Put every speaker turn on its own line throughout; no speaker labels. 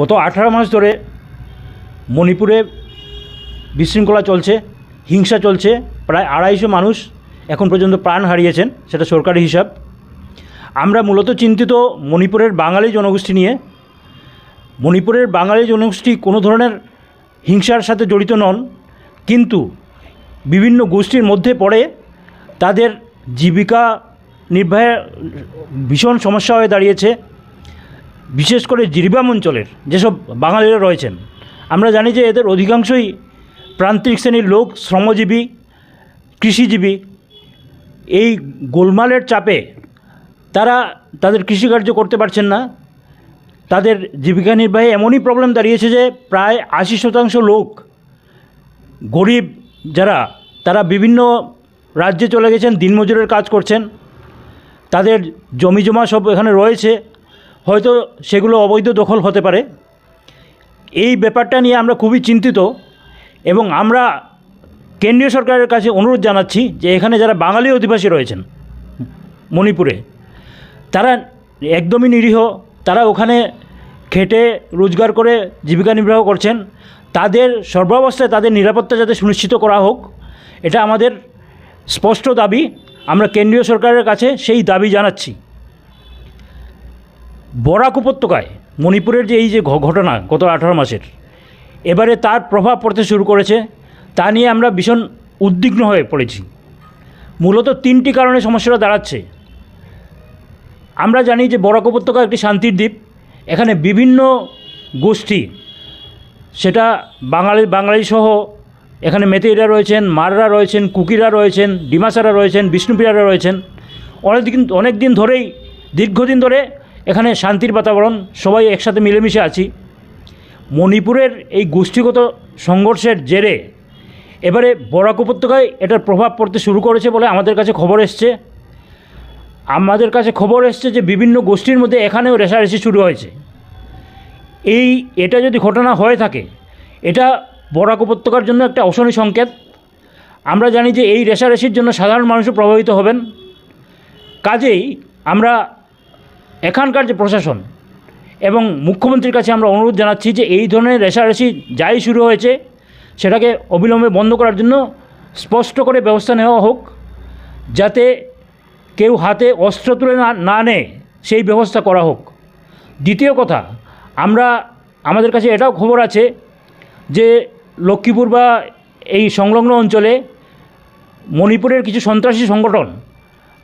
গত আঠারো মাস ধরে মণিপুরে বিশৃঙ্খলা চলছে, হিংসা চলছে, প্রায় আড়াইশো মানুষ এখন পর্যন্ত প্রাণ হারিয়েছেন, সেটা সরকারি হিসাব। আমরা মূলত চিন্তিত মণিপুরের বাঙালি জনগোষ্ঠী নিয়ে। মণিপুরের বাঙালি জনগোষ্ঠী কোনো ধরনের হিংসার সাথে জড়িত নন, কিন্তু বিভিন্ন গোষ্ঠীর মধ্যে পড়ে তাদের জীবিকা নির্বাহে ভীষণ সমস্যা হয়ে দাঁড়িয়েছে। বিশেষ করে জিরিবাম অঞ্চলের যেসব বাঙালিরা রয়েছেন, আমরা জানি যে এদের অধিকাংশই প্রান্তিক শ্রেণির লোক, শ্রমজীবী, কৃষিজীবী। এই গোলমালের চাপে তারা তাদের কৃষিকার্য করতে পারছেন না। তাদের জীবিকা নির্বাহে এমনই প্রবলেম দাঁড়িয়েছে যে প্রায় আশি শতাংশ লোক গরিব যারা, তারা বিভিন্ন রাজ্যে চলে গেছেন, দিনমজুরের কাজ করছেন। তাদের জমি জমা সব এখানে রয়েছে। হয়তো সেগুলো অবৈধ দখল হতে পারে। এই ব্যাপারটা নিয়ে আমরা খুবই চিন্তিত এবং আমরা কেন্দ্রীয় সরকারের কাছে অনুরোধ জানাচ্ছি যে এখানে যারা বাঙালি অধিবাসী রয়েছেন মণিপুরে, তারা একদমই নিরীহ, তারা ওখানে খেটে রোজগার করে জীবিকা নির্বাহ করছেন। তাদের সর্বাবস্থায় তাদের নিরাপত্তা যাতে সুনিশ্চিত করা হোক, এটা আমাদের স্পষ্ট দাবি। আমরা কেন্দ্রীয় সরকারের কাছে সেই দাবি জানাচ্ছি। বরাক উপত্যকায়, মণিপুরের যে এই যে ঘটনা গত আঠারো মাসের, এবারে তার প্রভাব পড়তে শুরু করেছে, তা নিয়ে আমরা ভীষণ উদ্বিগ্ন হয়ে পড়েছি। মূলত তিনটি কারণে সমস্যাটা দাঁড়াচ্ছে। আমরা জানি যে বরাক উপত্যকা একটি শান্তির দ্বীপ, এখানে বিভিন্ন গোষ্ঠী, সেটা বাঙালি বাঙালি সহ এখানে মেতেইরা রয়েছেন, মাররা রয়েছেন, কুকিরা রয়েছেন, ডিমাসারা রয়েছেন বিষ্ণুপিয়ারা রয়েছেন। অনেক দিন অনেক দিন ধরেই, দীর্ঘদিন ধরে এখানে শান্তির বাতাবরণ, সবাই একসাথে মিলেমিশে আছি। মণিপুরের এই গোষ্ঠীগত সংঘর্ষের জেরে এবারে বরাক উপত্যকায় এটার প্রভাব পড়তে শুরু করেছে বলে আমাদের কাছে খবর এসছে। আমাদের কাছে খবর এসছে যে বিভিন্ন গোষ্ঠীর মধ্যে এখানেও রেশারেশি শুরু হয়েছে। এই এটা যদি ঘটনা হয়ে থাকে, এটা বরাক উপত্যকার জন্য একটা অশনি সংকেত। আমরা জানি যে এই রেশারেশির জন্য সাধারণ মানুষও প্রভাবিত হবেন। কাজেই আমরা এখানকার যে প্রশাসন এবং মুখ্যমন্ত্রীর কাছে আমরা অনুরোধ জানাচ্ছি যে এই ধরনের রেশারেশি যাই শুরু হয়েছে, সেটাকে অবিলম্বে বন্ধ করার জন্য স্পষ্ট করে ব্যবস্থা নেওয়া হোক, যাতে কেউ হাতে অস্ত্র তুলে না না নেয়, সেই ব্যবস্থা করা হোক। দ্বিতীয় কথা, আমরা, আমাদের কাছে এটাও খবর আছে যে লক্ষ্মীপুর বা এই সংলগ্ন অঞ্চলে মণিপুরের কিছু সন্ত্রাসী সংগঠন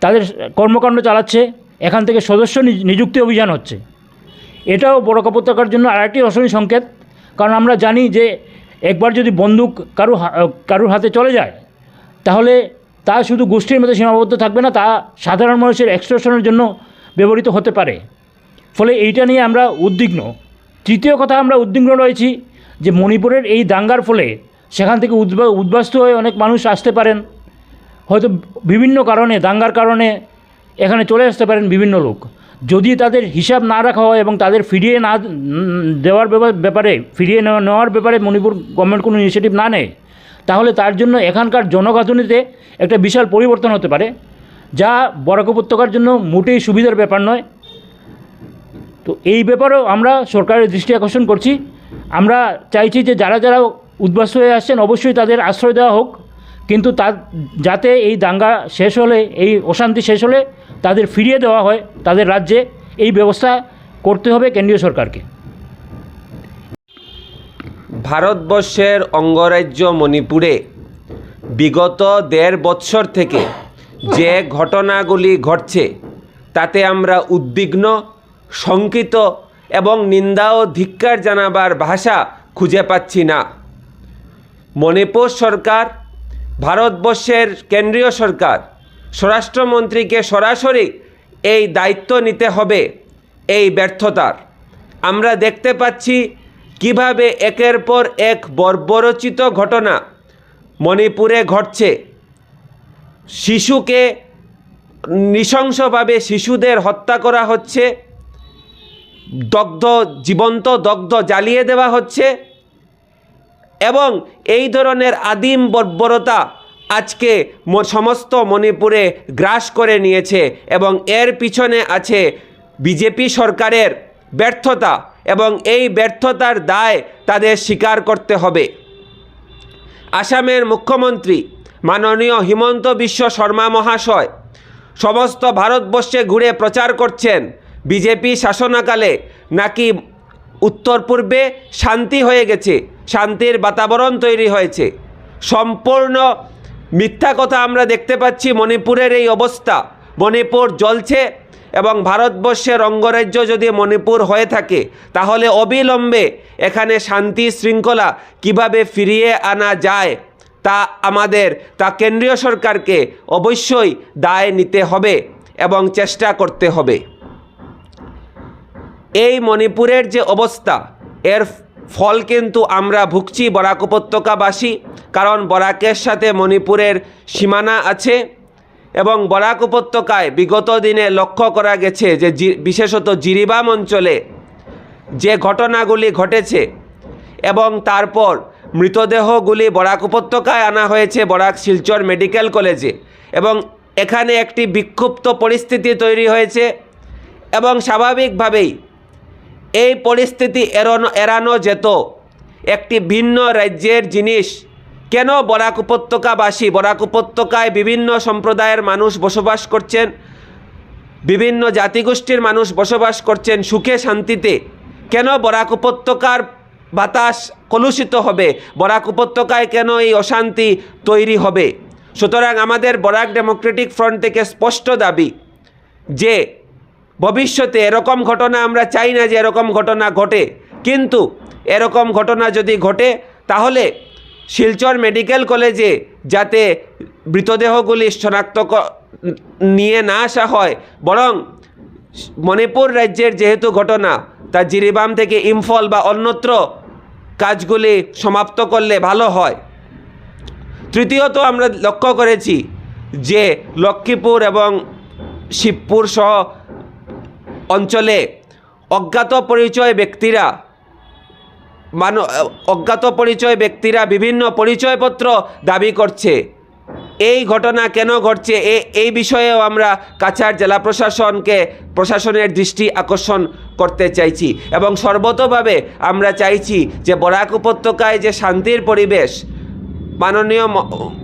তাদের কর্মকাণ্ড চালাচ্ছে। এখান থেকে সদস্য নিয- নিযুক্তি অভিযান হচ্ছে। এটাও বড় উপত্যকার জন্য আরেকটি অশনি সংকেত, কারণ আমরা জানি যে একবার যদি বন্দুক কারু কারুর হাতে চলে যায়, তাহলে তা শুধু গোষ্ঠীর মধ্যে সীমাবদ্ধ থাকবে না, তা সাধারণ মানুষের এক্সপ্রেশনের জন্য ব্যবহৃত হতে পারে। ফলে এইটা নিয়ে আমরা উদ্বিগ্ন। তৃতীয় কথা, আমরা উদ্বিগ্ন রয়েছি যে মণিপুরের এই দাঙ্গার ফলে সেখান থেকে উদ্বা উদ্বাস্ত হয়ে অনেক মানুষ আসতে পারেন। হয়তো বিভিন্ন কারণে, দাঙ্গার কারণে এখানে চলে আসতে পারেন বিভিন্ন লোক। যদি তাদের হিসাব না রাখা হয় এবং তাদের ফিরিয়ে না, দেওয়ার ব্যাপার- ফিরিয়ে নেওয়া, নেওয়ার ব্যাপারে মণিপুর গভর্নমেন্ট কোনো ইনিশিয়েটিভ না নেয়, তাহলে তার জন্য এখানকার জনগাঁথনিতে একটা বিশাল পরিবর্তন হতে পারে, যা বরাক উপত্যকার জন্য মোটেই সুবিধার ব্যাপার নয়। তো এই ব্যাপারেও আমরা সরকারের দৃষ্টি আকর্ষণ করছি। আমরা চাইছি যে যারা যারা উদ্বাস্ত হয়ে আসছেন অবশ্যই তাদের আশ্রয় দেওয়া হোক, কিন্তু তার, যাতে এই দাঙ্গা শেষ হলে, এই অশান্তি শেষ হলে তাদের ফিরিয়ে দেওয়া হয়, তাদের রাজ্যে। এই ব্যবস্থা করতে হবে কেন্দ্রীয় সরকারকে।
ভারতবর্ষের অঙ্গরাজ্য মণিপুরে বিগত দেড় বৎসর থেকে যে ঘটনাগুলি ঘটছে, তাতে আমরা উদ্বিগ্ন, শঙ্কিত এবং নিন্দা ও ধিক্কার জানাবার ভাষা খুঁজে পাচ্ছি না। মণিপুর সরকার, ভারতবর্ষের কেন্দ্রীয় সরকার স্বরাষ্ট্রমন্ত্রীকে সরাসরি এই দায়িত্ব নিতে হবে, এই ব্যর্থতার। আমরা দেখতে পাচ্ছি কীভাবে একের পর এক বর্বরচিত ঘটনা মণিপুরে ঘটছে। শিশুকে নৃশংসভাবে শিশুদের হত্যা করা হচ্ছে, দগ্ধ, জীবন্ত দগ্ধ জ্বালিয়ে দেওয়া হচ্ছে এবং এই ধরনের আদিম বর্বরতা আজকে সমস্ত মণিপুরে গ্রাস করে নিয়েছে এবং এর পিছনে আছে বিজেপি সরকারের ব্যর্থতা এবং এই ব্যর্থতার দায় তাদের স্বীকার করতে হবে। আসামের মুখ্যমন্ত্রী মাননীয় হিমন্ত বিশ্ব শর্মা মহাশয় সমস্ত ভারতবর্ষে ঘুরে প্রচার করছেন, বিজেপি শাসনাকালে নাকি উত্তর পূর্বে শান্তি হয়ে গেছে, শান্তির বাতাবরণ তৈরি হয়েছে। সম্পূর্ণ মিথ্যা কথা আমরা দেখতে পাচ্ছি মণিপুরের এই অবস্থা। মণিপুর জ্বলছে এবং ভারতবর্ষের অঙ্গরাজ্য যদি মণিপুর হয়ে থাকে, তাহলে অবিলম্বে এখানে শান্তি শৃঙ্খলা কীভাবে ফিরিয়ে আনা যায় তা আমাদের, তা কেন্দ্রীয় সরকারকে অবশ্যই দায় নিতে হবে এবং চেষ্টা করতে হবে। এই মণিপুরের যে অবস্থা, এর ফল কিন্তু আমরা ভুগছি বরাক উপত্যকাবাসী, কারণ বরাকের সাথে মণিপুরের সীমানা আছে এবং বরাক উপত্যকায় বিগত দিনে লক্ষ্য করা গেছে যে বিশেষত জিরিবাম অঞ্চলে যে ঘটনাগুলি ঘটেছে এবং তারপর মৃতদেহগুলি বরাক উপত্যকায় আনা হয়েছে বরাক শিলচর মেডিকেল কলেজে এবং এখানে একটি বিক্ষুব্ধ পরিস্থিতি তৈরি হয়েছে এবং স্বাভাবিকভাবেই এই পরিস্থিতি এড়ানো এড়ানো যেত। একটি ভিন্ন রাজ্যের জিনিস। কেন বরাক উপত্যকাবাসী বরাক উপত্যকায় বিভিন্ন সম্প্রদায়ের মানুষ বসবাস করছেন। বিভিন্ন জাতিগোষ্ঠীর মানুষ বসবাস করছেন সুখে শান্তিতে। কেন বরাক উপত্যকার বাতাস কলুষিত হবে? বরাক উপত্যকায় কেন এই অশান্তি তৈরি হবে? সুতরাং আমাদের বরাক ডেমোক্রেটিক ফ্রন্ট থেকে স্পষ্ট দাবি যে ভবিষ্যতে এরকম ঘটনা আমরা চাই না যে এরকম ঘটনা ঘটে। কিন্তু এরকম ঘটনা যদি ঘটে, তাহলে শিলচর মেডিকেল কলেজে যাতে মৃতদেহগুলি শনাক্ত নিয়ে না আসা হয়, বরং মণিপুর রাজ্যের যেহেতু ঘটনা, তা জিরিবাম থেকে ইম্ফল বা অন্যত্র কাজগুলি সমাপ্ত করলে ভালো হয়। তৃতীয়ত আমরা লক্ষ্য করেছি যে লক্ষ্মীপুর এবং শিবপুর সহ অঞ্চলে অজ্ঞাত পরিচয় ব্যক্তিরা, মান, অজ্ঞাত পরিচয় ব্যক্তিরা বিভিন্ন পরিচয়পত্র দাবি করছে। এই ঘটনা কেন ঘটছে? এ, এই বিষয়েও আমরা কাছাড় জেলা প্রশাসনকে, প্রশাসনের দৃষ্টি আকর্ষণ করতে চাইছি এবং সর্বতভাবে আমরা চাইছি যে বরাক উপত্যকায় যে শান্তির পরিবেশ, মাননীয়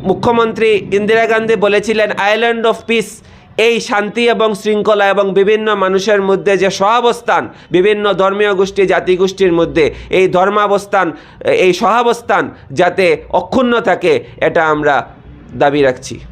মুখ্যমন্ত্রী ইন্দিরা গান্ধী বলেছিলেন আইল্যান্ড অফ পিস এই শান্তি এবং শৃঙ্খলা এবং বিভিন্ন মানুষের মধ্যে যে সহাবস্থান, বিভিন্ন ধর্মীয় গোষ্ঠী জাতিগোষ্ঠীর মধ্যে এই ধর্মাবস্থান, এই সহাবস্থান যাতে অক্ষুণ্ণ থাকে, এটা আমরা দাবি রাখছি।